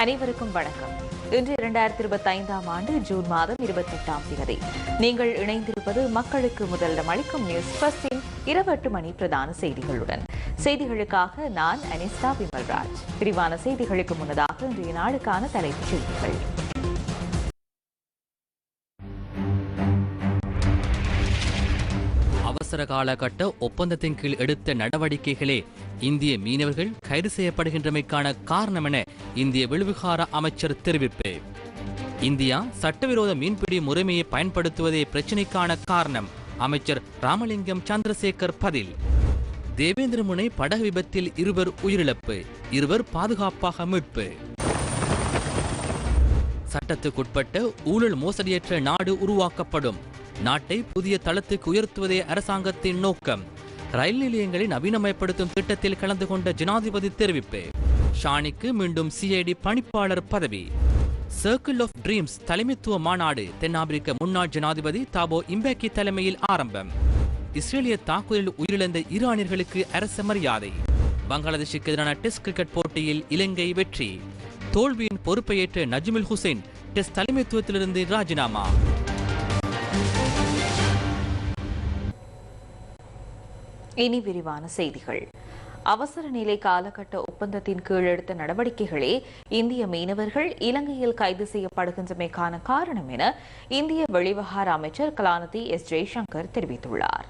அனைவருக்கும் வணக்கம். இன்று இரண்டாயிரத்தி இருபத்தி ஐந்தாம் ஆண்டு ஜூன் மாதம் இருபத்தி எட்டாம் தேதி. நீங்கள் இணைந்திருப்பது மக்களுக்கு முதலிடம் அளிக்கும் நியூஸ் பஸ்டின் இரவு எட்டு மணி பிரதான செய்திகளுடன். செய்திகளுக்காக நான் அனிஸ்தா விமல்ராஜ். விரிவான செய்திகளுக்கு முன்னதாக இன்றைய நாளுக்கான தலைப்புச் செய்திகள். அவசர காலகட்ட ஒப்பந்தத்தின் கீழ் எடுத்த நடவடிக்கைகளே இந்திய மீனவர்கள் கைது செய்யப்படுகின்றமைக்கான காரணம் என இந்திய வெளிவிகார அமைச்சர் தெரிவிப்பு. இந்தியா சட்டவிரோத மீன்பிடி முறைமையை பயன்படுத்துவதே பிரச்சினைக்கான காரணம் அமைச்சர் ராமலிங்கம் சந்திரசேகர் பதில். தேவேந்திர முனை படகு விபத்தில் இருவர் உயிரிழப்பு இருவர் பாதுகாப்பாக மீட்பு. சட்டத்துக்குட்பட்ட ஊழல் மோசடியற்ற நாடு உருவாக்கப்படும் நாட்டை புதிய தளத்துக்கு உயர்த்துவதே அரசாங்கத்தின் நோக்கம். ரயில் நிலையங்களை நவீனமயப்படுத்தும் திட்டத்தில் கலந்து கொண்ட ஜனாதிபதி தெரிவிப்பு. ஷானிக்கு மீண்டும் சிஐடி பணிப்பாளர் பதவி. சர்க்கிள் ஆஃப் ட்ரீம்ஸ் தலைமைத்துவ மாநாடு தென்னாப்பிரிக்க முன்னாள் ஜனாதிபதி தாபோ இம்பேக்கி தலைமையில் ஆரம்பம். இஸ்ரேலிய தாக்குதலில் உயிரிழந்த ஈரானியர்களுக்கு அரச மரியாதை. பங்களாதேஷுக்கு எதிரான டெஸ்ட் கிரிக்கெட் போட்டியில் இலங்கை வெற்றி. தோல்வியின் பொறுப்பையேற்ற நஜ்முல் ஹுசைன் டெஸ்ட் தலைமைத்துவத்திலிருந்து ராஜினாமா. இனி விரிவான செய்திகள். அவசர நிலை காலகட்ட ஒப்பந்தத்தின் கீழ் எடுத்த நடவடிக்கைகளே இந்திய மீனவர்கள் இலங்கையில் கைது செய்யப்படுகின்றமைக்கான காரணம் என இந்திய வெளிவகார அமைச்சர் கலாநிதி எஸ் ஜெய்சங்கர் தெரிவித்துள்ளார்.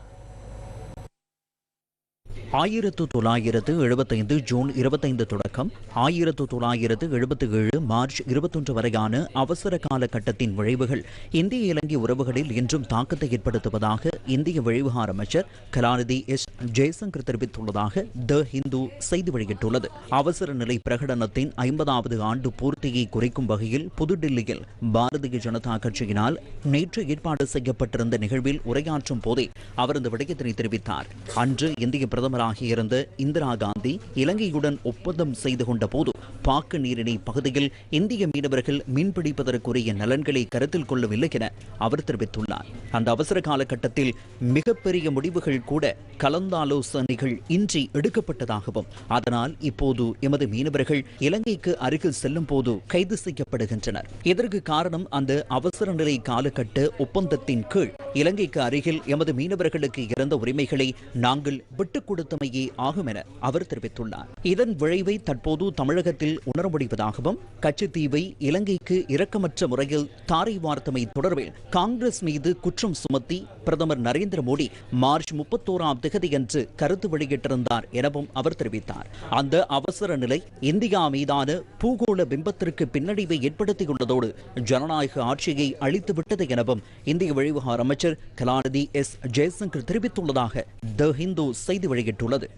ஆயிரத்து தொள்ளாயிரத்து எழுபத்தைந்து ஜூன் இருபத்தைந்து தொடக்கம் ஆயிரத்து தொள்ளாயிரத்து எழுபத்தி ஏழு மார்ச் இருபத்தொன்று வரையான அவசர கால கட்டத்தின் விளைவுகள் இந்திய இலங்கை உறவுகளில் இன்றும் தாக்கத்தை ஏற்படுத்துவதாக இந்திய வெளிவிவகார அமைச்சர் கலாநிதி எஸ். ஜெய்சங்கர் தெரிவித்துள்ளதாக த ஹிந்து செய்தி வெளியிட்டுள்ளது. அவசர நிலை பிரகடனத்தின் ஐம்பதாவது ஆண்டு பூர்த்தியை குறைக்கும் வகையில் புதுடில்லியில் பாரதிய ஜனதா கட்சியினால் நேற்று ஏற்பாடு செய்யப்பட்டிருந்த நிகழ்வில் உரையாற்றும் போதே அவர் இந்த விடயத்தினை தெரிவித்தார். அன்று இந்திய பிரதமர் பிரதமராக இருந்த இந்திரா காந்தி இலங்கையுடன் ஒப்பந்தம் செய்து கொண்ட போது பாக்கு நீரிணை பகுதியில் இந்திய மீனவர்கள் மீன்பிடிப்பதற்குரிய நலன்களை கருத்தில் கொள்ளவில்லை என அவர் தெரிவித்துள்ளார். அந்த அவசர காலகட்டத்தில் மிகப்பெரிய முடிவுகள் கூட கலந்தாலோசனைகள் இன்றி எடுக்கப்பட்டதாகவும் அதனால் இப்போது எமது மீனவர்கள் இலங்கைக்கு அருகில் செல்லும் போது கைது செய்யப்படுகின்றனர். இதற்கு காரணம் அந்த அவசர நிலை காலகட்ட ஒப்பந்தத்தின் கீழ் இலங்கைக்கு அருகில் எமது மீனவர்களுக்கு இறந்த உரிமைகளை நாங்கள் விட்டுக் கொடுத்தமையே ஆகும் என அவர் தெரிவித்துள்ளார். இதன் விளைவை தற்போது தமிழகத்தில் உணர முடிவதாகவும் கச்சத்தீவை இலங்கைக்கு இரக்கமற்ற முறையில் தாரை வார்த்தமை தொடர்பில் காங்கிரஸ் மீது குற்றம் சுமத்தி பிரதமர் நரேந்திர மோடி மார்ச் முப்பத்தோராம் தேதியன்று கருத்து வெளியிட்டிருந்தார் எனவும் அவர் தெரிவித்தார். அந்த அவசர நிலை இந்தியா மீதான பூகோள பிம்பத்திற்கு பின்னடைவை ஏற்படுத்தியுள்ளதோடு ஜனநாயக ஆட்சியை அழித்துவிட்டது எனவும் இந்திய வெளிவிவகார அமைச்சர் கலாநிதி எஸ். ஜெயசங்கர் தெரிவித்துள்ளதாக த ஹிந்து செய்தி வெளியிட்டுள்ளது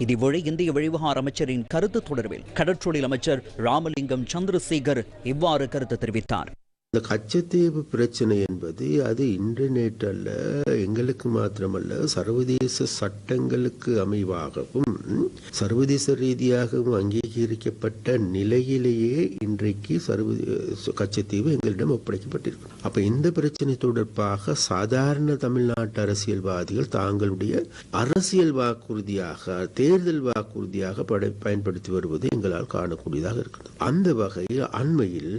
இதுவழி இந்திய வெளிவகார அமைச்சரின் கருத்து தொடர்பில் கடற்றொழில் அமைச்சர் ராமலிங்கம் சந்திரசேகர் இவ்வாறு கருத்து தெரிவித்தார். இந்த கச்சத்தீவு பிரச்சனை என்பது அது இன்டர்நெட் அல்ல எங்களுக்கு மாத்திரமல்ல சர்வதேச சட்டங்களுக்கு அமைவாகவும் சர்வதேச ரீதியாகவும் அங்கீகரிக்கப்பட்ட நிலையிலேயே இன்றைக்கு சர்வதேச கச்சத்தீவு எங்களிடம் ஒப்படைக்கப்பட்டிருக்கும் அப்ப இந்த பிரச்சனை தொடர்பாக சாதாரண தமிழ்நாட்டு அரசியல்வாதிகள் தாங்களுடைய அரசியல் வாக்குறுதியாக தேர்தல் வாக்குறுதியாக படை பயன்படுத்தி வருவது எங்களால் காணக்கூடியதாக இருக்கிறது. அந்த வகையில் அண்மையில்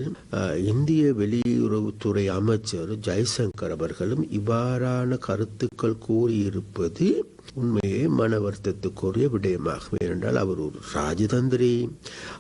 இந்திய வெளி வெளியுறவுத்துறை அமைச்சர் ஜெய்சங்கர் அவர்களும் இவ்வாறான கருத்துக்கள் கூறியிருப்பது உண்மையே மன வருத்தத்துக்குரிய விடயமாகும் ஏனென்றால் அவர் ஒரு ராஜதந்திரி.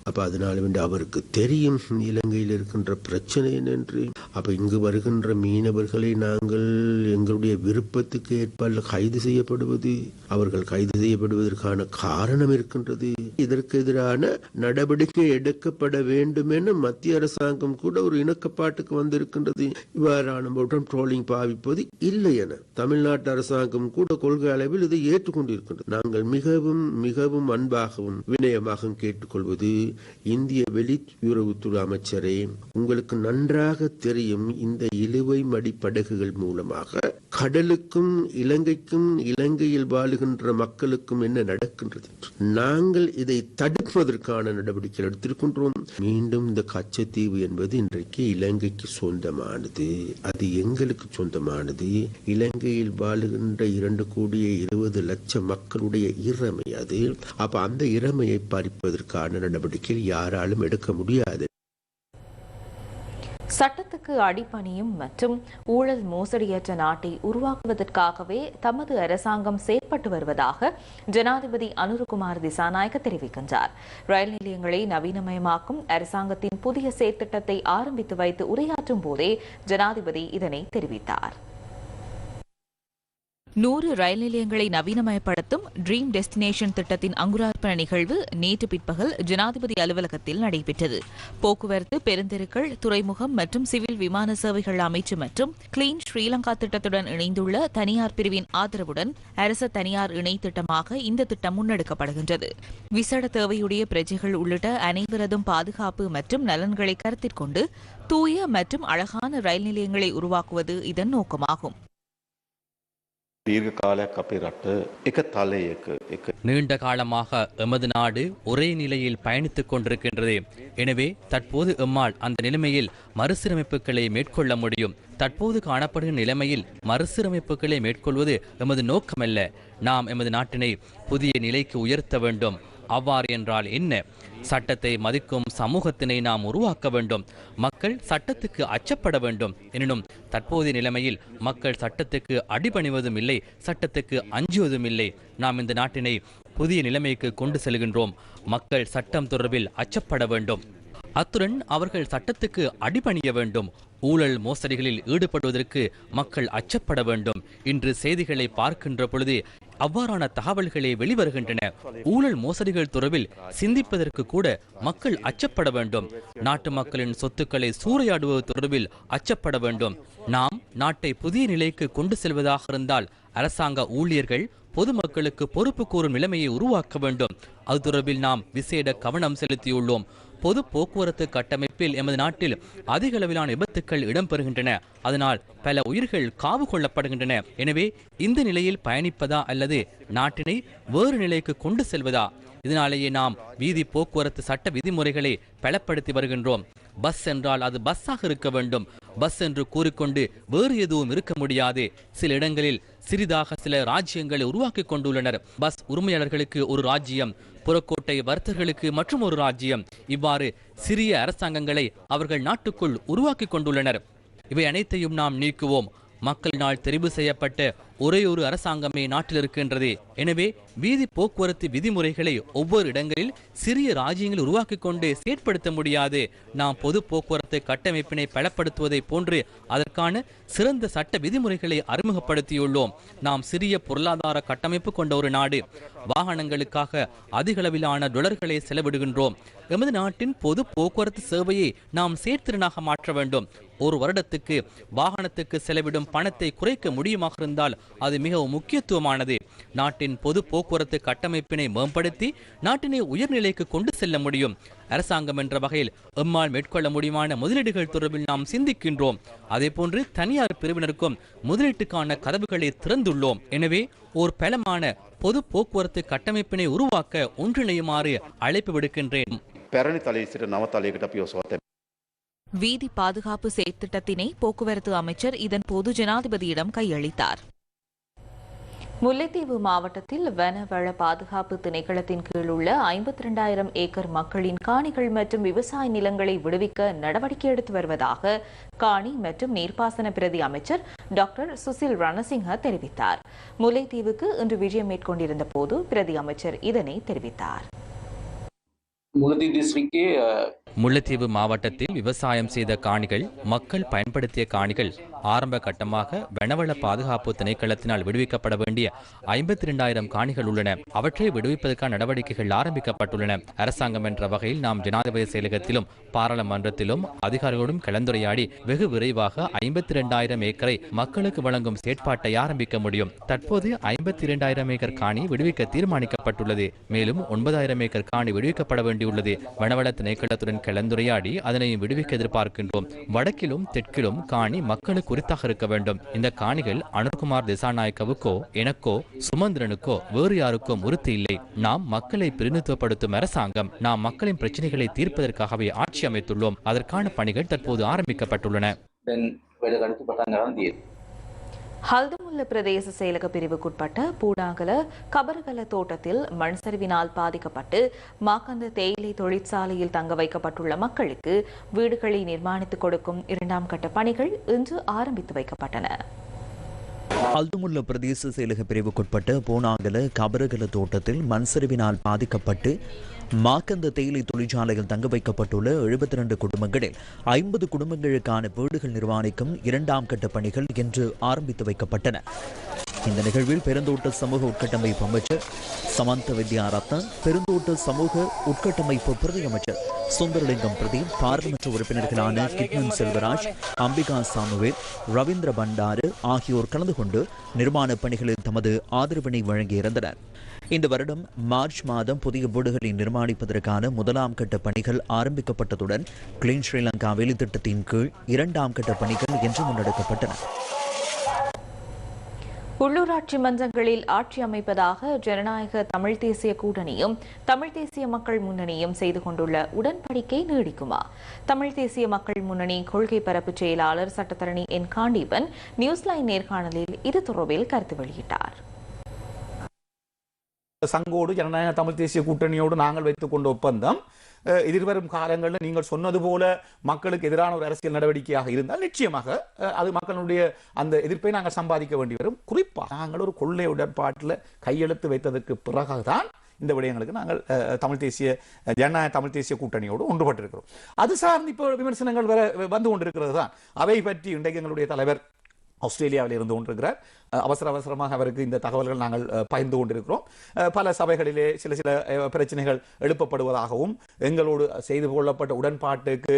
அப்ப அதனால வேண்டு அவருக்கு தெரியும் இலங்கையில் இருக்கின்ற பிரச்சனை என்று அப்ப இங்கு வருகின்ற மீனவர்களை நாங்கள் எங்களுடைய விருப்பத்துக்கு ஏற்ப கைது செய்யப்படுவது அவர்கள் கைது செய்யப்படுவதற்கான காரணம் இருக்கின்றது. இதற்கு எதிரான நடவடிக்கை எடுக்கப்பட வேண்டும் என மத்திய அரசாங்கம் கூட ஒரு இணக்கப்பாட்டுக்கு வந்திருக்கின்றது. இவ்வாறான ட்ரோலிங் பாவிப்பது இல்லை என தமிழ்நாட்டு அரசாங்கம் கூட கொள்கை அளவில் இதை ஏற்றுக்கொண்டிருக்கின்றது. நாங்கள் மிகவும் மிகவும் அன்பாகவும் வினயமாகவும் கேட்டுக்கொள்வது இந்திய வெளியுறவுத்துறை அமைச்சரே உங்களுக்கு நன்றாக தெரியும் இந்த இழுவை மடிப்படகுகள் மூலமாக. கடலுக்கும் இலங்கைக்கும் இலங்கையில் வாழுகின்ற மக்களுக்கும் என்ன நடக்கின்றது? நாங்கள் இதை தடுப்பதற்கான நடவடிக்கை எடுத்திருக்கின்றோம். மீண்டும் இந்த கச்சத்தீவு என்பது இன்றைக்கு இலங்கைக்கு சொந்தமானது. அது எங்களுக்கு சொந்தமானது. இலங்கையில் வாழுகின்ற இரண்டு கோடியே இருபது லட்சம் மக்களுடைய இறமை அது. அப்ப அந்த இறமையை பறிப்பதற்கான நடவடிக்கை யாராலும் எடுக்க முடியாது. சட்டத்துக்கு அடிப்பணியும் மற்றும் ஊழல் மோசடியற்ற நாட்டை உருவாக்குவதற்காகவே தமது அரசாங்கம் செயற்பட்டு வருவதாக ஜனாதிபதி அனுருகுமார் திசாநாயக்க தெரிவிக்கின்றார். ரயில் நிலையங்களை நவீனமயமாக்கும் அரசாங்கத்தின் புதிய செயற்திட்டத்தை ஆரம்பித்து வைத்து உரையாற்றும் போதே ஜனாதிபதி இதனை தெரிவித்தார். நூறு ரயில் நிலையங்களை நவீனமயப்படுத்தும் ட்ரீம் டெஸ்டினேஷன் திட்டத்தின் அங்குரார்ப்பண நிகழ்வு நேற்று பிற்பகல் ஜனாதிபதி அலுவலகத்தில் நடைபெற்றது. போக்குவரத்து பெருந்தெருக்கள் துறைமுகம் மற்றும் சிவில் விமான சேவைகள் அமைச்சு மற்றும் கிளீன் ஸ்ரீலங்கா திட்டத்துடன் இணைந்துள்ள தனியார் பிரிவின் ஆதரவுடன் அரச தனியார் இணை திட்டமாக இந்த திட்டம் முன்னெடுக்கப்படுகின்றது. விசேட தேவையுடைய பிரஜைகள் உள்ளிட்ட அனைவரதும் பாதுகாப்பு மற்றும் நலன்களை கருத்தில் கொண்டு தூய மற்றும் அழகான ரயில் நிலையங்களை உருவாக்குவது இதன் நோக்கமாகும். நீண்ட காலமாக எமது நாடு ஒரே நிலையில் பயணித்துக் கொண்டிருக்கின்றது. எனவே தற்போது எம்மால் அந்த நிலைமையில் மறுசீரமைப்புகளை மேற்கொள்ள முடியும். தற்போது காணப்படும் நிலைமையில் மறுசீரமைப்புகளை மேற்கொள்வது எமது நோக்கமல்ல. நாம் எமது நாட்டினை புதிய நிலைக்கு உயர்த்த வேண்டும். அவ்வாறு என்றால் என்ன? சட்டத்தை மதிக்கும் சமூகத்தினை நாம் உருவாக்க வேண்டும். மக்கள் சட்டத்துக்கு அச்சப்பட வேண்டும். எனினும் தற்போதைய நிலைமையில் மக்கள் சட்டத்துக்கு அடிபணிவதும் இல்லை சட்டத்துக்கு அஞ்சுவதும் இல்லை. நாம் இந்த நாட்டினை புதிய நிலைமைக்கு கொண்டு செல்கின்றோம். மக்கள் சட்டம் தொடர்பில் அச்சப்பட வேண்டும். அத்துடன் அவர்கள் சட்டத்துக்கு அடிபணிய வேண்டும். ஊழல் மோசடிகளில் ஈடுபடுவதற்கு மக்கள் அச்சப்பட வேண்டும். இன்று செய்திகளை பார்க்கின்ற பொழுது அவ்வாறான தகவல்களே வெளிவருகின்றன. ஊழல் மோசடிகள் தொடர்பில் சிந்திப்பதற்கு கூட மக்கள் அச்சப்பட வேண்டும். நாட்டு மக்களின் சொத்துக்களை சூறையாடுவது தொடர்பில் அச்சப்பட வேண்டும். நாம் நாட்டை புதிய நிலைக்கு கொண்டு செல்வதாக இருந்தால் அரசாங்க ஊழியர்கள் பொதுமக்களுக்கு பொறுப்பு கூறும் நிலைமையை உருவாக்க வேண்டும். அது தொடர்பில் நாம் விசேட கவனம் செலுத்தியுள்ளோம். பொது போக்குவரத்து கட்டமைப்பில் எமது நாட்டில் அதிக அளவிலான விபத்துக்கள் இடம்பெறுகின்றன. அதனால் பல உயிர்கள் காவு கொள்ளப்படுகின்றன. எனவே இந்த நிலையில் பயணிப்பதா அல்லது நாட்டினை வேறு நிலைக்கு கொண்டு செல்வதா? இதனாலேயே நாம் வீதி போக்குவரத்து சட்ட விதிமுறைகளை பலப்படுத்தி வருகின்றோம். பஸ் என்றால் அது பஸ்ஸாக இருக்க வேண்டும். பஸ் என்று கூறிக்கொண்டு வேறு எதுவும் இருக்க முடியாது. சில இடங்களில் சிறிதாக சில ராஜ்யங்களை உருவாக்கி கொண்டுள்ளனர். பஸ் உரிமையாளர்களுக்கு ஒரு ராஜ்யம். புறக்கோட்டை வர்த்தகர்களுக்கு மற்றும் ஒரு ராஜ்யம். இவ்வாறு சிறிய அரசாங்கங்களை அவர்கள் நாட்டுக்குள் உருவாக்கி கொண்டுள்ளனர். இவை அனைத்தையும் நாம் நீக்குவோம். மக்கள் நாள் தெரிவு செய்யப்பட்ட ஒரே ஒரு அரசாங்கமே நாட்டில் இருக்கின்றது. எனவே வீதி போக்குவரத்து விதிமுறைகளை ஒவ்வொரு இடங்களில் சிறிய ராஜ்யங்கள் உருவாக்கி கொண்டு செயற்படுத்த முடியாது. நாம் பொது போக்குவரத்து கட்டமைப்பினை பலப்படுத்துவதை போன்று அதற்கான சிறந்த சட்ட விதிமுறைகளை அறிமுகப்படுத்தியுள்ளோம். நாம் சிறிய பொருளாதார கட்டமைப்பு கொண்ட ஒரு நாடு. வாகனங்களுக்காக அதிகளவிலான டொலர்களை செலவிடுகின்றோம். எமது நாட்டின் பொது போக்குவரத்து சேவையை நாம் சேர்த்திறனாக மாற்ற வேண்டும். ஒரு வருடத்துக்கு வாகனத்துக்கு செலவிடும் பணத்தை குறைக்க முடியுமாக இருந்தால் அது மிகவும் முக்கியத்துவமானது. நாட்டின் பொது போக்குவரத்து கட்டமைப்பினை மேம்படுத்தி நாட்டினை உயர்நிலைக்கு கொண்டு செல்ல முடியும். அரசாங்கம் என்ற வகையில் எம்மால் மேற்கொள்ள முடியுமான முதலீடுகள் தொடர்பில் நாம் சிந்திக்கின்றோம். அதேபோன்று தனியார் பிரிவினருக்கும் முதலீட்டுக்கான கதவுகளை திறந்துள்ளோம். எனவே ஓர் பலமான பொது போக்குவரத்து கட்டமைப்பினை உருவாக்க ஒன்றிணையுமாறு அழைப்பு விடுக்கின்றேன். வீதி பாதுகாப்பு செயற்திட்டத்தினை போக்குவரத்து அமைச்சர் இதன் பொது ஜனாதிபதியிடம் கையளித்தார். முல்லைத்தீவு மாவட்டத்தில் வனவள பாதுகாப்பு திணைக்களத்தின் கீழ் உள்ள ஐம்பத்தி இரண்டாயிரம் ஏக்கர் மக்களின் காணிகள் மற்றும் விவசாய நிலங்களை விடுவிக்க நடவடிக்கை எடுத்து வருவதாக காணி மற்றும் நீர்ப்பாசன பிரதி அமைச்சர் டாக்டர் சுசில் ரணசிங்க தெரிவித்தார். முல்லைத்தீவுக்கு இன்று விஜயம் மேற்கொண்டிருந்த போது பிரதி அமைச்சர் இதனை தெரிவித்தார். முல்லைத்தீவு மாவட்டத்தில் விவசாயம் செய்த காணிகள் மக்கள் பயன்படுத்திய காணிகள் ஆரம்ப கட்டமாக வனவள பாதுகாப்பு திணைக்களத்தினால் விடுவிக்கப்பட வேண்டிய ஐம்பத்தி இரண்டாயிரம் காணிகள் உள்ளன. அவற்றை விடுவிப்பதற்கான நடவடிக்கைகள் ஆரம்பிக்கப்பட்டுள்ளன. அரசாங்கம் என்ற வகையில் நாம் ஜனாதிபதி செயலகத்திலும் பாராளுமன்றத்திலும் அதிகாரிகளுடன் கலந்துரையாடி வெகு விரைவாக ஐம்பத்தி இரண்டாயிரம் ஏக்கரை மக்களுக்கு வழங்கும் செயற்பாட்டை ஆரம்பிக்க முடியும். தற்போது ஐம்பத்தி இரண்டாயிரம் ஏக்கர் காணி விடுவிக்க தீர்மானிக்கப்பட்டுள்ளது. மேலும் ஒன்பதாயிரம் ஏக்கர் காணி விடுவிக்கப்பட வேண்டியுள்ளது. வனவள திணைக்களத்துடன் கலந்துரையாடி அதனை விடுவிக்க எதிர்பார்க்கின்றோம். வடக்கிலும் தெற்கிலும் காணி மக்களுக்கு உரித்தாக இருக்க வேண்டும். இந்த காணிகள் அனுர்குமார் திசாநாயக்கவுக்கோ எனக்கோ சுமந்திரனுக்கோ வேறு யாருக்கும் உறுதி இல்லை. நாம் மக்களை பிரதிநிதித்துவப்படுத்தும் அரசாங்கம் நாம் மக்களின் பிரச்சனைகளை தீர்ப்பதற்காகவே ஆட்சி அமைத்துள்ளோம். அதற்கான பணிகள் தற்போது ஆரம்பிக்கப்பட்டுள்ளன. ஹல்துமுல்ல பிரதேச செயலக பிரிவுக்குட்பட்ட பூடாகல கபரகல தோட்டத்தில் மண் சரிவினால் பாதிக்கப்பட்டு மாக்கந்த தேயிலை தொழிற்சாலையில் தங்க வைக்கப்பட்டுள்ள மக்களுக்கு வீடுகளை நிர்மாணித்துக் கொடுக்கும் இரண்டாம் கட்ட பணிகள் இன்று ஆரம்பித்து வைக்கப்பட்டன. அல்துமுல்ல பிரதேச செயலக பிரிவுக்குட்பட்ட போனாகல கபரகல தோட்டத்தில் மண்சரிவினால் பாதிக்கப்பட்டு மாக்கந்த தேயிலை தொழிற்சாலையில் தங்க வைக்கப்பட்டுள்ள எழுபத்தி ரெண்டு குடும்பங்களில் ஐம்பது குடும்பங்களுக்கான வீடுகள் நிர்மாணிக்கும் இரண்டாம் கட்ட பணிகள் இன்று ஆரம்பித்து வைக்கப்பட்டன. இந்த நிகழ்வில் பெருந்தோட்ட சமூக உட்கட்டமைப்பு அமைச்சர் சமந்த வித்யாரத்னன் பெருந்தோட்ட சமூக உட்கட்டமைப்பு பிரதி அமைச்சர் சுந்தரலிங்கம் பிரதீப் பாராளுமன்ற உறுப்பினர்களான கிட்மன் செல்வராஜ் அம்பிகா சாமுவேல் ரவீந்திர பண்டாரு ஆகியோர் கலந்து கொண்டு நிர்மாணப் பணிகளில் தமது ஆதரவினை வழங்கியிருந்தனர். இந்த வருடம் மார்ச் மாதம் புதிய வீடுகளை நிர்மாணிப்பதற்கான முதலாம் கட்ட பணிகள் ஆரம்பிக்கப்பட்டதுடன் கிளீன் ஸ்ரீலங்கா வேலைத்திட்டத்தின் கீழ் இரண்டாம் கட்ட பணிகள் இன்று முன்னெடுக்கப்பட்டன. உள்ளூராட்சி மன்றங்களில் ஆட்சி அமைப்பதாக ஜனநாயக தமிழ் தேசிய கூட்டணியும் தமிழ் தேசிய மக்கள் முன்னணியும் செய்து கொண்டுள்ள உடன்படிக்கை நீடிக்குமா? தமிழ் தேசிய மக்கள் முன்னணி கொள்கை பரப்பு செயலாளர் சட்டத்தரணி என் காண்டீபன் நியூஸ்லைன் நேர்காணலில் இது தொடர்பில் கருத்து வெளியிட்டார். சங்கோடு ஜனநாயக தமிழ் தேசிய கூட்டணியோடு நாங்கள் வைத்துக் கொண்ட ஒப்பந்தம் எதிர்வரும் காலங்களில் நீங்கள் சொன்னது போல மக்களுக்கு எதிரான ஒரு அரசியல் நடவடிக்கையாக இருந்தால் நிச்சயமாக அது மக்களுடைய அந்த எதிர்ப்பை நாங்கள் சம்பாதிக்க வேண்டி வரும். குறிப்பாக நாங்கள் ஒரு கொள்ளை உடன்பாட்டில் கையெழுத்து வைத்ததற்கு பிறகுதான் இந்த விடயங்களுக்கு நாங்கள் தமிழ் தேசிய ஜனநாயக தமிழ் தேசிய கூட்டணியோடு ஒன்றுபட்டிருக்கிறோம். அது சார்ந்து இப்போ விமர்சனங்கள் வர வந்து கொண்டிருக்கிறது தான் அவை பற்றி இன்றைக்கு எங்களுடைய தலைவர் ஆஸ்திரேலியாவில் இருந்து கொண்டிருக்கிறார். அவசர அவசரமாக அவருக்கு இந்த தகவல்கள் நாங்கள் பகிர்ந்து கொண்டிருக்கிறோம். பல சபைகளிலே சில சில பிரச்சனைகள் எழுப்பப்படுவதாகவும் எங்களோடு செய்து கொள்ளப்பட்ட உடன்பாட்டுக்கு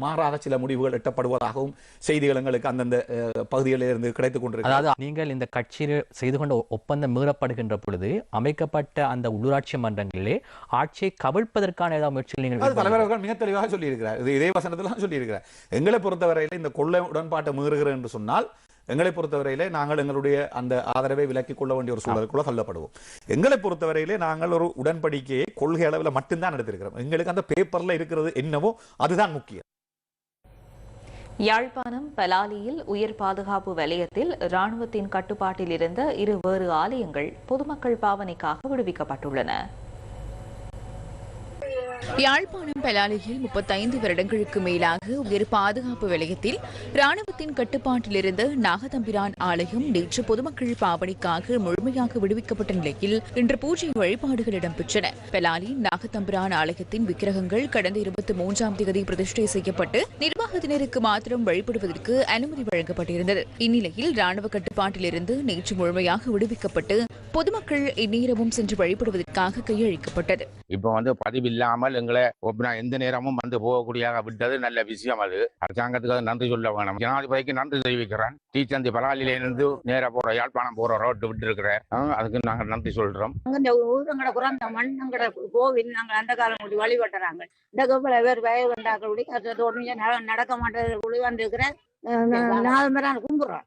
மாறாக சில முடிவுகள் எட்டப்படுவதாகவும் செய்திகள் எங்களுக்கு அந்தந்த அஹ், பகுதிகளில் இருந்து கிடைத்துக் கொண்டிருக்கிறது. அதாவது நீங்கள் இந்த கட்சியில் செய்து கொண்ட ஒப்பந்தம் மீறப்படுகின்ற பொழுது அமைக்கப்பட்ட அந்த உள்ளூராட்சி மன்றங்களிலே ஆட்சியை கவிழ்ப்பதற்கான ஏதாவது முயற்சிகள் நீங்கள் அது ஈடுபடுகிறீர்களா? தலைவர் அவர்கள் மிக தெளிவாக சொல்லியிருக்கிறார். இது இதே வசனத்தில் சொல்லியிருக்கிறார். எங்களை பொறுத்தவரையில் இந்த கொள்ளை உடன்பாட்டை மீறுகிறேன் என்று சொன்னால் எங்களை பொறுத்தவரையிலே நாங்கள் எங்களுடைய அந்த ஆதரவை விலக்கிக் கொள்ள வேண்டிய ஒரு சூழலுக்குள்ள தள்ளப்படுவோம். எங்களை பொறுத்தவரையிலே நாங்கள் ஒரு உடன்படிக்கையை கொள்கை அளவில் மட்டும்தான் எடுத்திருக்கிறோம். எங்களுக்கு அந்த பேப்பர்ல இருக்கிறது என்னவோ அதுதான் முக்கியம். யாழ்ப்பாணம் பலாலியில் உயிர் பாதுகாப்பு வலயத்தில் ராணுவத்தின் கட்டுப்பாட்டில் இருந்த இரு வேறு ஆலயங்கள் பொதுமக்கள் பாவனைக்காக விடுவிக்கப்பட்டுள்ளன. யாழ்ப்பாணம் பலாலியில் முப்பத்தைந்து வருடங்களுக்கு மேலாக உயர் பாதுகாப்பு வலயத்தில் ராணுவத்தின் கட்டுப்பாட்டில் இருந்த நாகதம்பிரான் ஆலயம் நேற்று பொதுமக்கள் பாவனைக்காக முழுமையாக விடுவிக்கப்பட்ட நிலையில் இன்று பூஜை வழிபாடுகள் இடம்பெற்றன. பலாலி நாகதம்பிரான் ஆலயத்தின் விக்கிரகங்கள் கடந்த இருபத்தி மூன்றாம் தேதி பிரதிஷ்டை செய்யப்பட்டு நிர்வாகத்தினருக்கு மாத்திரம் வழிபடுவதற்கு அனுமதி வழங்கப்பட்டிருந்தது. இந்நிலையில் ராணுவ கட்டுப்பாட்டிலிருந்து நேற்று முழுமையாக விடுவிக்கப்பட்டு பொதுமக்கள் இந்நேரமும் சென்று வழிபடுவதற்காக கையளிக்கப்பட்டது. இப்போ வந்து பதிவில்லாமல் எங்களை எந்த நேரமும் வந்து போகக்கூடியதாக விட்டது. நல்ல விஷயம் அது. அரசாங்கத்துக்கு அது நன்றி சொல்ல வேணும். ஜனாதிபதிக்கு நன்றி தெரிவிக்கிறேன். டீச்சந்தி பலாலிலிருந்து நேரா போற யாழ்ப்பாணம் போற ரோட்டு விட்டு இருக்கிறேன் அதுக்கு நாங்கள் நன்றி சொல்றோம். இந்த ஊரங்கட குறந்த மண்ணங்கட கோவில் நாங்கள் அந்த காலம் கூடி வழிபட்டுறாங்க. இந்த கோவில வேறு வய வந்தாக்கள் கூடி நடக்க மாட்டது கூடி வந்திருக்கிற நாலு பேரும் கும்பிடுறோம்.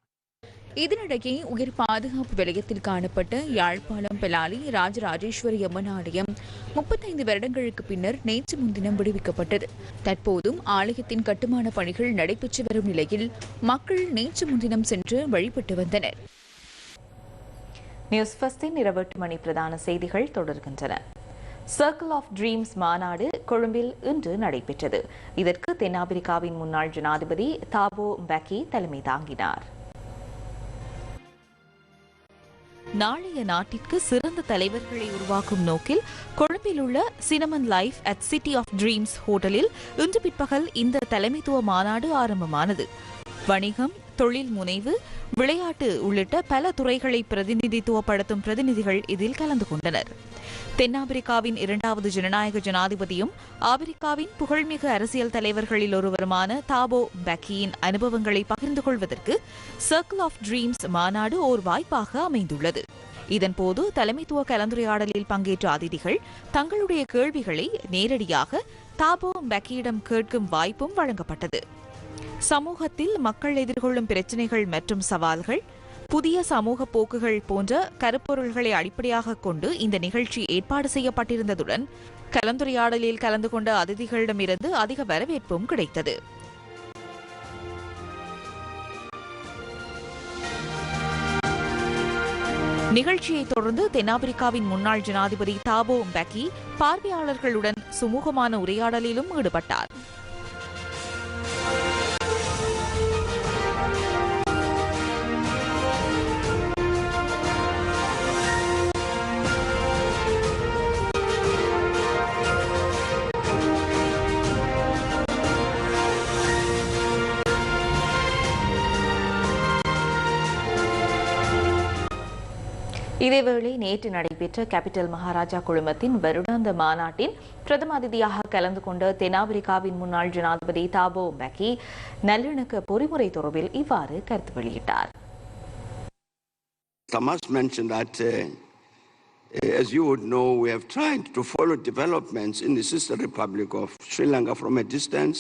இதனிடையே உயர் பாதுகாப்பு வலயத்தில் காணப்பட்ட யாழ்ப்பாணம் பெலாலி ராஜராஜேஸ்வரி அம்மன் ஆலயம் முப்பத்தைந்து வருடங்களுக்கு பின்னர் நேற்று முன்தினம் விடுவிக்கப்பட்டது. தற்போதும் ஆலயத்தின் கட்டுமான பணிகள் நடைபெற்று வரும் நிலையில் மக்கள் நேற்று முன்தினம் சென்று வழிபட்டு வந்தனர். நியூஸ் ஃபஸ்டின் இரவு எட்டு மணி பிரதான செய்திகள் தொடர்கின்றன. சர்க்கிள் ஆஃப் ட்ரீம்ஸ் மாநாடு கொழும்பில் இன்று நடைபெற்றது. இதற்கு தென்னாப்பிரிக்காவின் முன்னாள் ஜனாதிபதி தாபோ பெக்கி தலைமை தாங்கினார். நாளைய நாட்டிற்கு சிறந்த தலைவர்களை உருவாக்கும் நோக்கில் கொழும்பில் உள்ள Cinnamon Life at City of Dreams ஹோட்டலில் இன்று பிற்பகல் இந்த தலைமைத்துவ மாநாடு ஆரம்பமானது. வணிகம் தொழில் முனைவு விளையாட்டு உள்ளிட்ட பல துறைகளை பிரதிநிதித்துவப்படுத்தும் பிரதிநிதிகள் இதில் கலந்து கொண்டனர். தென்னாப்பிரிக்காவின் இரண்டாவது ஜனநாயக ஜனாதிபதியும் ஆப்பிரிக்காவின் புகழ்மிகு அரசியல் தலைவர்களில் ஒருவருமான தாபோ பக்கியின் அனுபவங்களை பகிர்ந்து கொள்வதற்கு சர்க்கிள் ஆஃப் ட்ரீம்ஸ் மாநாடு ஓர் வாய்ப்பாக அமைந்துள்ளது. இதன்போது தலைமைத்துவ கலந்துரையாடலில் பங்கேற்ற அதிதிகள் தங்களுடைய கேள்விகளை நேரடியாக தாபோ பெக்கியிடம் கேட்கும் வாய்ப்பும் வழங்கப்பட்டது. சமூகத்தில் மக்கள் எதிர்கொள்ளும் பிரச்சினைகள் மற்றும் சவால்கள் புதிய சமூக போக்குகள் போன்ற கருப்பொருள்களை அடிப்படையாக கொண்டு இந்த நிகழ்ச்சி ஏற்பாடு செய்யப்பட்டிருந்ததுடன் கலந்துரையாடலில் கலந்து கொண்ட அதிதிகளிடமிருந்து அதிக வரவேற்பும் கிடைத்தது. நிகழ்ச்சியை தொடர்ந்து தென்னாப்பிரிக்காவின் முன்னாள் ஜனாதிபதி தாபோ பெக்கி பார்வையாளர்களுடன் சுமூகமான உரையாடலிலும் ஈடுபட்டார். இதேவேளை நேற்று நடைபெற்ற கேபிட்டல் மகாராஜா குழுமத்தின் வருடாந்த மாநாட்டில் பிரதம அதிதியாக கலந்து கொண்ட தென்னாப்பிரிக்காவின் முன்னாள் ஜனாதிபதி தாபோ பெக்கி நல்லிணக்க பொறிமுறை தொடர்பில் இவ்வாறு கருத்து வெளியிட்டார் Tamas mentioned that, uh, as you would know, we have tried to follow developments in the sister republic of Sri Lanka from a distance.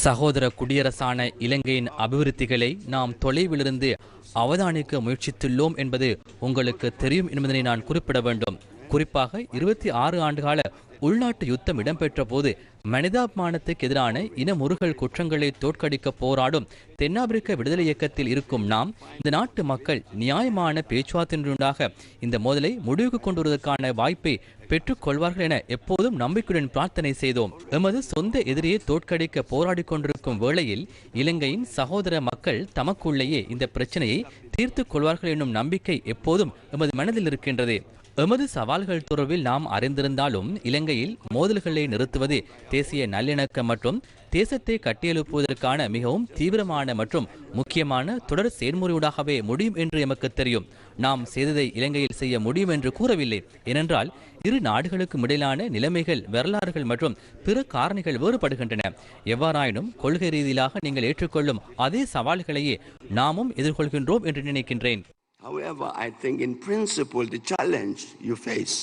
சகோதர குடியரசான இலங்கையின் அபிவிருத்திகளை நாம் தொலைவிலிருந்து அவதானிக்க முயற்சித்துள்ளோம் என்பது உங்களுக்கு தெரியும் என்பதனை நான் குறிப்பிட வேண்டும். குறிப்பாக இருபத்தி ஆறு ஆண்டுகால உள்நாட்டு யுத்தம் இடம்பெற்ற போது மனிதாபிமானத்துக்கு எதிரான இன முருகல் குற்றங்களை தோற்கடிக்க போராடும் தென்னாப்பிரிக்க விடுதலை இயக்கத்தில் இருக்கும் நாம் இந்த நாட்டு மக்கள் நியாயமான பேச்சுவார்த்தையினூடாக இந்த மோதலை முடிவுக்கு கொண்டு வருவதற்கான வாய்ப்பை பெற்றுக் கொள்வார்கள் என எப்போதும் நம்பிக்கையுடன் பிரார்த்தனை செய்தோம். எமது சொந்த எதிரியை தோற்கடிக்க போராடி கொண்டிருக்கும் வேளையில் இலங்கையின் சகோதர மக்கள் தமக்குள்ளேயே இந்த பிரச்சனையை தீர்த்துக் கொள்வார்கள் என்னும் நம்பிக்கை எப்போதும் எமது மனதில் இருக்கின்றது. எமது சவால்கள் தொடர்பில் நாம் அறிந்திருந்தாலும் இலங்கையில் மோதல்களை நிறுத்துவது தேசிய நல்லிணக்கம் மற்றும் தேசத்தை கட்டியெழுப்புவதற்கான மிகவும் தீவிரமான மற்றும் முக்கியமான தொடர் செயல்முறையூடாகவே முடியும் என்று எமக்கு தெரியும். நாம் செய்ததை இலங்கையில் செய்ய முடியும் என்று கூறவில்லை. ஏனென்றால் இரு நாடுகளுக்கும் இடையிலான நிலைமைகள் வரலாறுகள் மற்றும் பிற காரணிகள் வேறுபடுகின்றன. எவ்வாறாயினும் கொள்கை ரீதியிலாக நீங்கள் ஏற்றுக்கொள்ளும் அதே சவால்களையே நாமும் எதிர்கொள்கின்றோம் என்று நினைக்கின்றேன். However, I think in principle, the challenge you face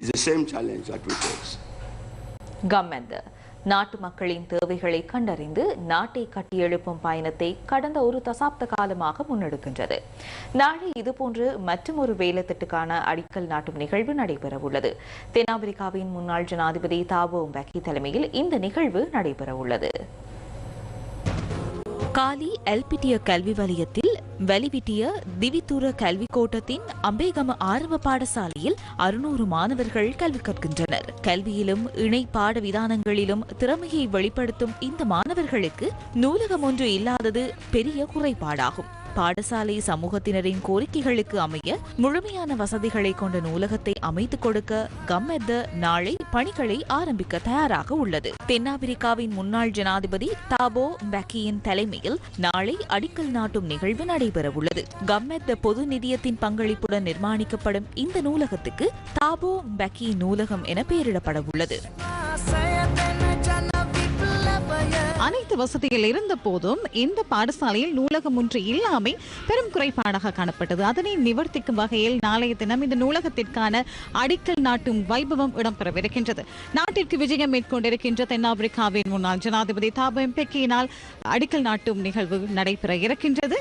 is the same challenge that we face. கம்மெந்து. நாட்டு மக்களின் தேவைகளை கண்டறிந்து நாட்டை கட்டியெழுப்பும் பயணத்தை கடந்த ஒரு தசாப்த காலமாக முன்னெடுக்கின்றது. நாளை இதுபோன்று ஒரு வேலைத்திட்டுக்கான அடிக்கல் நாட்டும் நிகழ்வு நடைபெறவுள்ளது. தென்னாப்பிரிக்காவின் முன்னாள் ஜனாதிபதி தாபோ பக்கி தலைமையில் இந்த நிகழ்வு நடைபெறவுள்ளது. காலி எல்பிட்டிய கல்வி வலயத்தில் வெளிவிட்டிய திவித்தூர கல்வி கோட்டத்தின் அம்பேகம ஆரம்ப பாடசாலையில் அறுநூறு மாணவர்கள் கல்வி கற்கின்றனர். கல்வியிலும் இணை பாட விதானங்களிலும் திறமையை வெளிப்படுத்தும் இந்த மாணவர்களுக்கு நூலகம் ஒன்று இல்லாதது பெரிய குறைபாடாகும். பாடசாலை சமூகத்தினரின் கோரிக்கைகளுக்கு அமைய முழுமையான வசதிகளை கொண்ட நூலகத்தை அமைத்துக் கொடுக்க கம்மெத்த நாளை பணிகளை ஆரம்பிக்க தயாராக உள்ளது. தென்னாப்பிரிக்காவின் முன்னாள் ஜனாதிபதி தாபோ பெக்கியின் தலைமையில் நாளை அடிக்கல் நாட்டும் நிகழ்வு நடைபெறவுள்ளது. கம்மெத்த பொது நிதியத்தின் பங்களிப்புடன் நிர்மாணிக்கப்படும் இந்த நூலகத்துக்கு தாபோ பெக்கி நூலகம் என பெயரிடப்பட உள்ளது அனைத்து வசதிகள் இருந்த போதும் இந்த பாடசாலையில் நூலகம் ஒன்று இல்லாமை பெரும் குறைபாடாக காணப்பட்டது. அதனை நிவர்த்திக்கும் வகையில் நாளைய தினம் இந்த நூலகத்திற்கான அடிக்கல் நாட்டும் வைபவம் இடம்பெறவிருக்கின்றது. நாட்டிற்கு விஜயம் மேற்கொண்டிருக்கின்ற தென்னாப்பிரிக்காவின் முன்னாள் ஜனாதிபதி தாபம் பெக்கியினால் அடிக்கல் நாட்டும் நிகழ்வு நடைபெற இருக்கின்றது.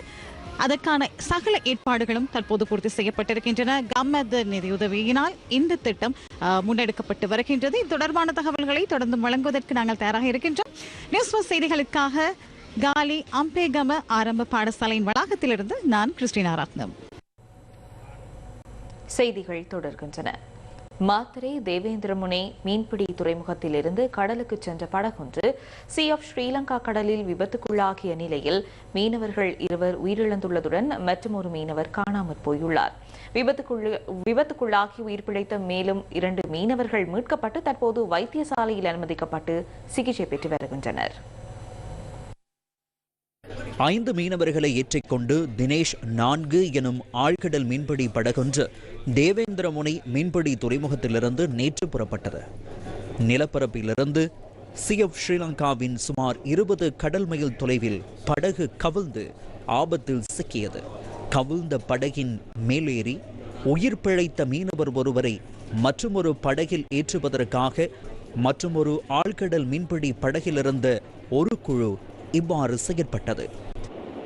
அதற்கான சகல ஏற்பாடுகளும் தற்போது பூர்த்தி செய்யப்பட்டிருக்கின்றன. கம்மத் நிதியுதவியினால் இந்த திட்டம் அஹ், முன்னெடுக்கப்பட்டு வருகின்றது. இது தொடர்பான தகவல்களை தொடர்ந்து வழங்குவதற்கு நாங்கள் தயாராக இருக்கின்றோம். நியூஸ் செய்திகளுக்காக காலி அம்பேகம ஆரம்ப பாடசாலையின் வளாகத்திலிருந்து நான் கிறிஸ்டினா ரத்னம். செய்திகள் தொடர்கின்றன. மாத்தரை தேவேந்திரமுனை மீன்பிடி துறைமுகத்திலிருந்து கடலுக்கு சென்ற படகொன்று சி ஆஃப் ஸ்ரீலங்கா கடலில் விபத்துக்குள்ளாகிய நிலையில் மீனவர்கள் இருவர் உயிரிழந்துள்ளதுடன் மற்றொரு மீனவர் காணாமற் போயுள்ளார். விபத்துக்குள்ளாகி உயிர் பிழைத்த மேலும் இரண்டு மீனவர்கள் மீட்கப்பட்டு தற்போது வைத்தியசாலையில் அனுமதிக்கப்பட்டு சிகிச்சை பெற்று வருகின்றனர். ஐந்து மீனவர்களை ஏற்றிக்கொண்டு தினேஷ் நான்கு எனும் ஆழ்கடல் மீன்பிடி படகொன்று தேவேந்திரமுனை மீன்பிடி துறைமுகத்திலிருந்து நேற்று புறப்பட்டது. நிலப்பரப்பிலிருந்து சிஎஃப் ஸ்ரீலங்காவின் சுமார் இருபது கடல் மைல் தொலைவில் படகு கவிழ்ந்து ஆபத்தில் சிக்கியது. கவிழ்ந்த படகின் மேலேறி உயிர் பிழைத்த மீனவர் ஒருவரை மற்றொரு படகில் ஏற்றுவதற்காக மற்றொரு ஆழ்கடல் மீன்பிடி படகிலிருந்த ஒரு குழு இவ்வாறு செயற்பட்டது.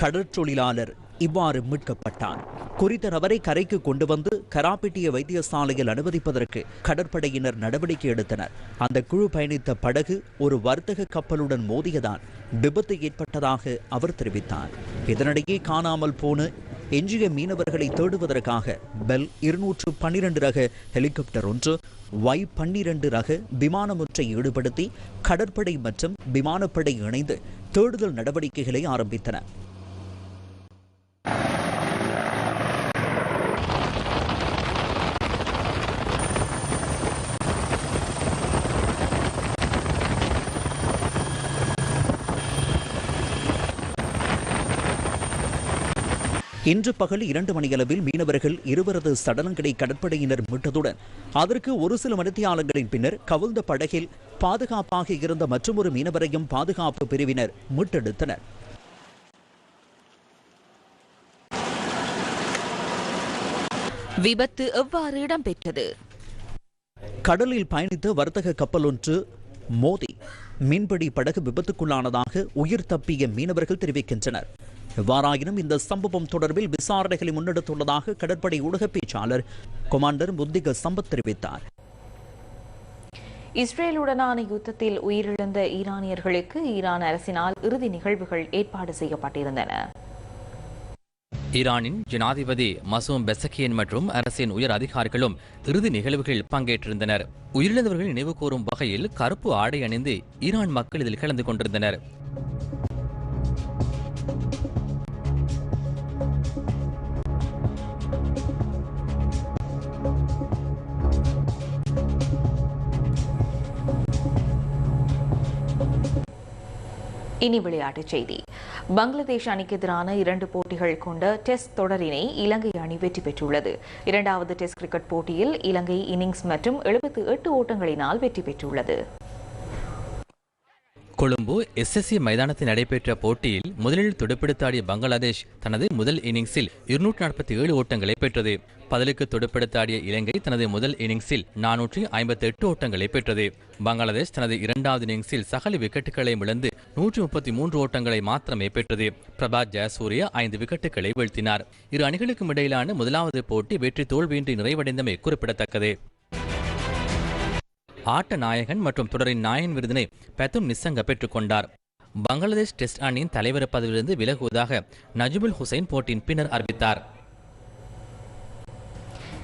கடற்றொழிலாளர் இவ்வாறு மீட்கப்பட்டார் குறித்த நபரை கரைக்கு கொண்டு வந்து கராப்பிட்டிய வைத்தியசாலையில் அனுமதிப்பதற்கு கடற்படையினர் நடவடிக்கை எடுத்தனர். அந்த குழு பயணித்த படகு ஒரு வர்த்தக கப்பலுடன் மோதியதால் விபத்து ஏற்பட்டதாக அவர் தெரிவித்தார். இதனிடையே காணாமல் போன எஞ்சிய மீனவர்களை தேடுவதற்காக பெல் இருநூற்று பன்னிரண்டு ரக ஹெலிகாப்டர் ஒன்று ஒய் பன்னிரண்டு ரக விமானம் ஒன்றை ஈடுபடுத்தி கடற்படை மற்றும் விமானப்படை இணைந்து தேடுதல் நடவடிக்கைகளை ஆரம்பித்தன. இன்று பகல் இரண்டு மணியளவில் மீனவர்கள் இருவரது சடலங்களை கடற்படையினர் மீட்டதுடன் அதற்கு ஒரு சில மணித்தியாலங்களின் பின்னர் கவிழ்ந்த படகில் பாதுகாப்பாக இருந்த மற்றொரு மீனவரையும் பாதுகாப்பு பிரிவினர் மீட்டெடுத்தனர். விபத்து எவ்வாறு இடம்பெற்றது? கடலில் பயணித்த வர்த்தக கப்பல் ஒன்று மோதி மீன்பிடி படகு விபத்துக்குள்ளானதாக உயிர் தப்பிய மீனவர்கள் தெரிவிக்கின்றனர். எவ்வாறாயினும் இந்த சம்பவம் தொடர்பில் விசாரணைகளை முன்னெடுத்துள்ளதாக கடற்படை ஊடக பேச்சாளர் கொமாண்டர் முத்திக சம்பத் தெரிவித்தார். இஸ்ரேலுடனான யுத்தத்தில் உயிரிழந்த ஈரானியர்களுக்கு ஈரான் அரசினால் இறுதி நிகழ்வுகள் ஏற்பாடு செய்யப்பட்டிருந்தன. ஈரானின் ஜனாதிபதி மசூம் பெசக்கியன் மற்றும் அரசின் உயர் அதிகாரிகளும் இறுதி நிகழ்வுகளில் பங்கேற்றிருந்தனர். உயிரிழந்தவர்கள் நினைவு கூறும் வகையில் கருப்பு ஆடை அணிந்து ஈரான் மக்கள் இதில் கலந்து கொண்டிருந்தனர். இனி விளையாட்டுச் செய்தி. பங்களாதேஷ் அணிக்கு எதிரான இரண்டு போட்டிகள் கொண்ட டெஸ்ட் தொடரினை இலங்கை அணி வெற்றி பெற்றுள்ளது. இரண்டாவது டெஸ்ட் கிரிக்கெட் போட்டியில் இலங்கை இன்னிங்ஸ் மற்றும் எழுபத்தி எட்டு ஓட்டங்களினால் வெற்றி பெற்றுள்ளது. கொழும்பு எஸ்எஸ்சி மைதானத்தில் நடைபெற்ற போட்டியில் முதலில் துடுப்பெடுத்தாடிய பங்களாதேஷ் தனது முதல் இன்னிங்ஸில் இருநூற்றி நாற்பத்தி ஏழு ஓட்டங்களை பெற்றது. பதிலுக்கு துடுப்பெடுத்தாடிய இலங்கை தனது முதல் இன்னிங்ஸில் நானூற்றி ஐம்பத்தி எட்டு ஓட்டங்களை பெற்றது. பங்களாதேஷ் தனது இரண்டாவது இன்னிங்ஸில் சகல விக்கெட்டுகளை இழந்து நூற்றி முப்பத்தி மூன்று ஓட்டங்களை மாத்திரமே பெற்றது. பிரபாத் ஜெயசூரிய ஐந்து விக்கெட்டுகளை வீழ்த்தினார். இரு அணிகளுக்கும் இடையிலான முதலாவது போட்டி வெற்றி தோல்வியின்றி நிறைவடைந்தமை குறிப்பிடத்தக்கது. ஆட்ட நாயகன் மற்றும் தொடரின் நாயன் விருதினை பெத்தும் நிசங்க பெற்றுக்கொண்டார் பங்களாதேஷ் டெஸ்ட் அணியின் தலைவர் பதவியிலிருந்து விலகுவதாக நஜிபுல் ஹுசைன் போட்டியின் பின்னர் அறிவித்தார்.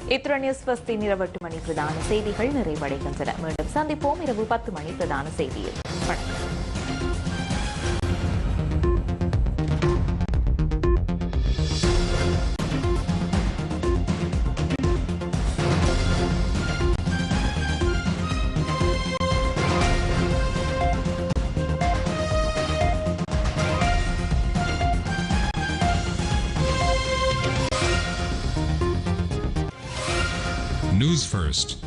இத்துடன் நியூஸ் பஸ்தி இரவு எட்டு மணி பிரதான செய்திகள் நிறைவடைகின்றன. மீண்டும் சந்திப்போம் இரவு பத்து மணி பிரதான செய்தியில். வணக்கம். First.